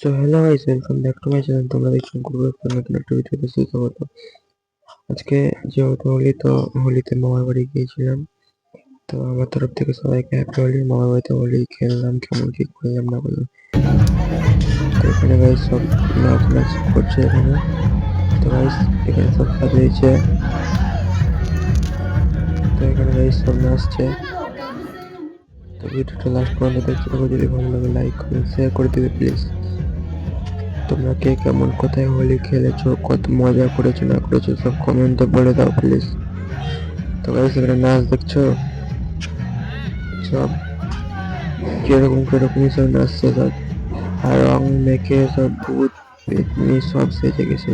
So hello guys, welcome back to my channel. তোমরা দেখছ group নতুন একটা ভিডিওতে সুস্বাগত আজকে যেহেতু হোলি, তো হোলিতে মামার বাড়ি গিয়েছিলাম। তো আমার তরফ থেকে সবাইকে হ্যাপি হোলি। মামার বাড়িতে হোলি খেললাম, কেমন কি করলাম না করলাম। তো এখানে গাইস সব নাচ নাচ করছে এখানে। তো গাইস এখানে সব সাজিয়েছে। তো এখানে গাইস সব নাচছে। তো ভিডিওটা লাস্ট পর্যন্ত দেখতে যদি ভালো লাগে লাইক কমেন্ট শেয়ার করে দিবে প্লিজ তোমরা কে কেমন, কোথায় হোলি খেলেছো, কত মজা করেছ, না করেছ, সব কমেন্টে বলে দাও প্লিজ তো গাইস নাচ দেখছ? সব কীরকম কীরকম সব নাচছে সব। আর রং মেখে সব ভূত, পেতনি সব সেজে গেছে।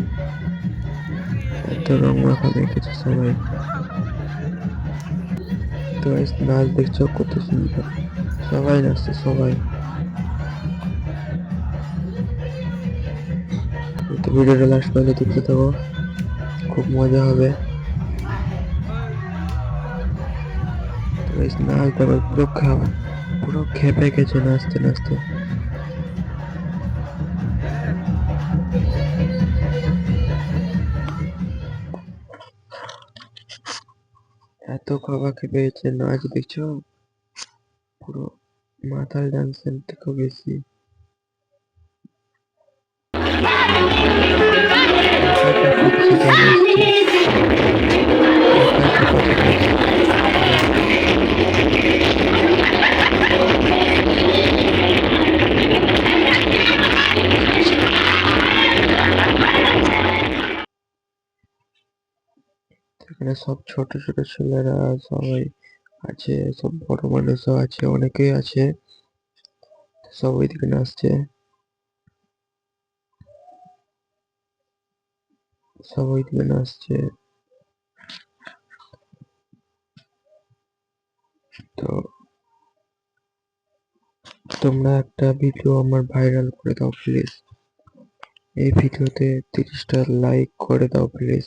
এত রং মাখা মেখেছে সবাই। তো গাইস নাচ দেখছ? কত সুন্দর। সবাই নাচছে, সবাই। তো ভিডিওটা লাস্ট পর্যন্ত দেখতে থাকো। খুব মজা হবে। নাচ তারপর পুরো খাওয়া পুরো খেপে গেছে নাচতে নাচতে। এত খাওয়া খেপে গেছে, নাচ দেখছ? পুরো মাথাল ডান্সের থেকেও বেশি এখানে সব ছোট ছোট ছেলেরা, সবাই আছে, সব বড় মানুষও আছে, অনেকেই আছে। সব ওইদিকে নাচছে। সব ওইদিকে নাচছে। তো তোমরা একটা ভিডিও আমার ভাইরাল করে দাও, প্লিজ। এই ভিডিওতে তিরিশটা লাইক করে দাও, প্লিজ।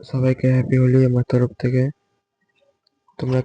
সবাইকে হ্যাপি হোলি আমার তরফ থেকে। তোমরা